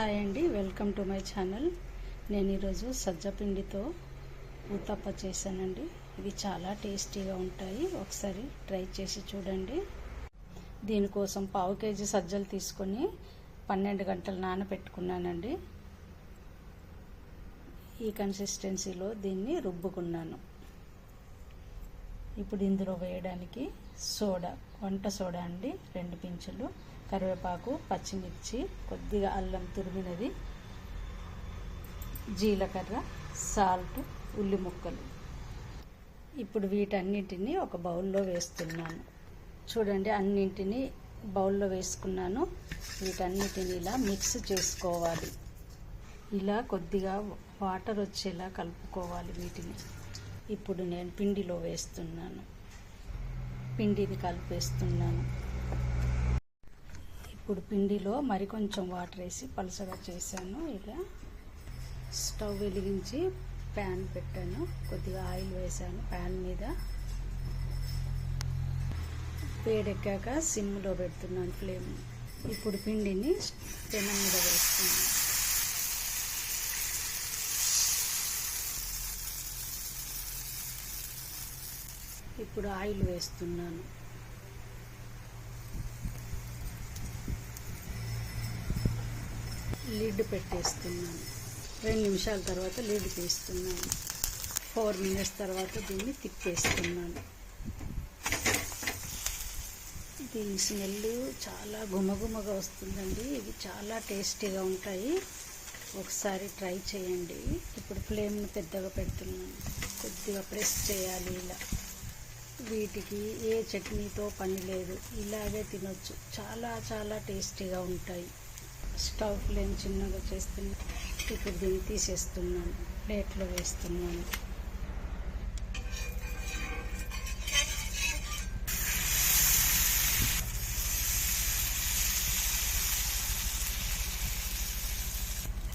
Hi అండి welcome to my channel. నేను ఈరోజు సజ్జపిండితో ఊతప్ప చేశానండి. ఇవి చాలా టేస్టీగా ఉంటాయి. ఒకసారి ట్రై చేసి చూడండి. దీనికోసం పావు కేజీ సజ్జలు తీసుకొని పన్నెండు గంటలు నానబెట్టుకున్నానండి. ఈ కన్సిస్టెన్సీలో దీన్ని రుబ్బుకున్నాను. ఇప్పుడు ఇందులో వేయడానికి సోడా వంట సోడా అండి రెండు పించులు. కరివేపాకు పచ్చిమిర్చి కొద్దిగా అల్లం తురిమినది జీలకర్ర సాల్ట్ ఉల్లి ముక్కలు. ఇప్పుడు వీటన్నింటినీ ఒక బౌల్లో వేస్తున్నాను. చూడండి అన్నింటినీ బౌల్లో వేసుకున్నాను. వీటన్నిటిని ఇలా మిక్స్ చేసుకోవాలి. ఇలా కొద్దిగా వాటర్ వచ్చేలా కలుపుకోవాలి వీటిని. ఇప్పుడు నేను పిండిలో వేస్తున్నాను. పిండిని కలిపేస్తున్నాను. ఇప్పుడు పిండిలో మరికొంచెం వాటర్ వేసి పలుసగా చేశాను. ఇలా స్టవ్ వెలిగించి ప్యాన్ పెట్టాను. కొద్దిగా ఆయిల్ వేసాను ప్యాన్ మీద. వేడెక్కాక సిమ్లో పెడుతున్నాను ఫ్లేమ్. ఇప్పుడు పిండిని పెనం మీద వేస్తున్నాను. ఇప్పుడు ఆయిల్ వేస్తున్నాను. లిడ్ పెట్టేస్తున్నాను. రెండు నిమిషాల తర్వాత లిడ్ తీస్తున్నాను. ఫోర్ మినిట్స్ తర్వాత దీన్ని తిప్పేస్తున్నాను. దీని స్మెల్ చాలా గుమగుమగా వస్తుందండి. ఇవి చాలా టేస్టీగా ఉంటాయి. ఒకసారి ట్రై చేయండి. ఇప్పుడు ఫ్లేమ్ని పెద్దగా పెడుతున్నాను. కొద్దిగా ప్రెస్ చేయాలి ఇలా. వీటికి ఏ చట్నీతో పని లేదు. ఇలాగే తినొచ్చు. చాలా చాలా టేస్టీగా ఉంటాయి. స్టవ్ ఫ్లేమ్ చిన్నగా చేస్తున్నాను ఇప్పుడు దీన్ని తీసేస్తున్నాను. ప్లేట్లో వేస్తున్నాను.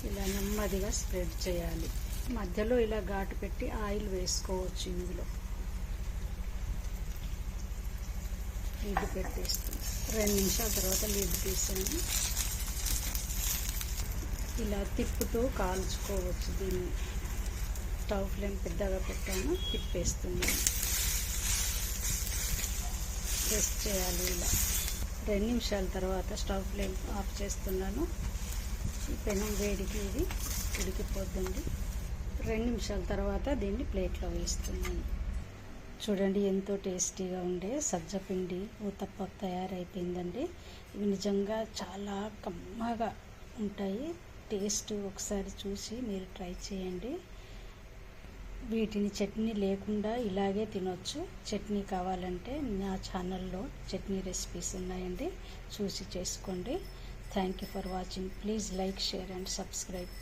ఇలా నెమ్మదిగా స్ప్రెడ్ చేయాలి. మధ్యలో ఇలా ఘాటు పెట్టి ఆయిల్ వేసుకోవచ్చు ఇందులో. లిడ్ పెట్టేస్తాను రెండు నిమిషాల తర్వాత లిడ్ తీసాను ఇలా తిప్పుతూ కాల్చుకోవచ్చు. దీన్ని స్టవ్ ఫ్లేమ్ పెద్దగా పెట్టాను తిప్పేస్తున్నాను. ప్రెస్ చేయాలి ఇలా. రెండు నిమిషాల తర్వాత స్టవ్ ఫ్లేమ్ ఆఫ్ చేస్తున్నాను. ఈ పెనం వేడికి ఇది ఉడికిపోద్దండి. రెండు నిమిషాల తర్వాత దీన్ని ప్లేట్లో వేస్తున్నాను. చూడండి ఎంతో టేస్టీగా ఉండే సజ్జపిండి ఊతప్ప తయారైపోయిందండి. ఇవి నిజంగా చాలా కమ్మగా ఉంటాయి. టేస్ట్ ఒకసారి చూసి మీరు ట్రై చేయండి. వీటిని చట్నీ లేకుండా ఇలాగే తినొచ్చు. చట్నీ కావాలంటే నా ఛానల్లో చట్నీ రెసిపీస్ ఉన్నాయండి. చూసి చేసుకోండి. Thank you for watching. Please like share and subscribe.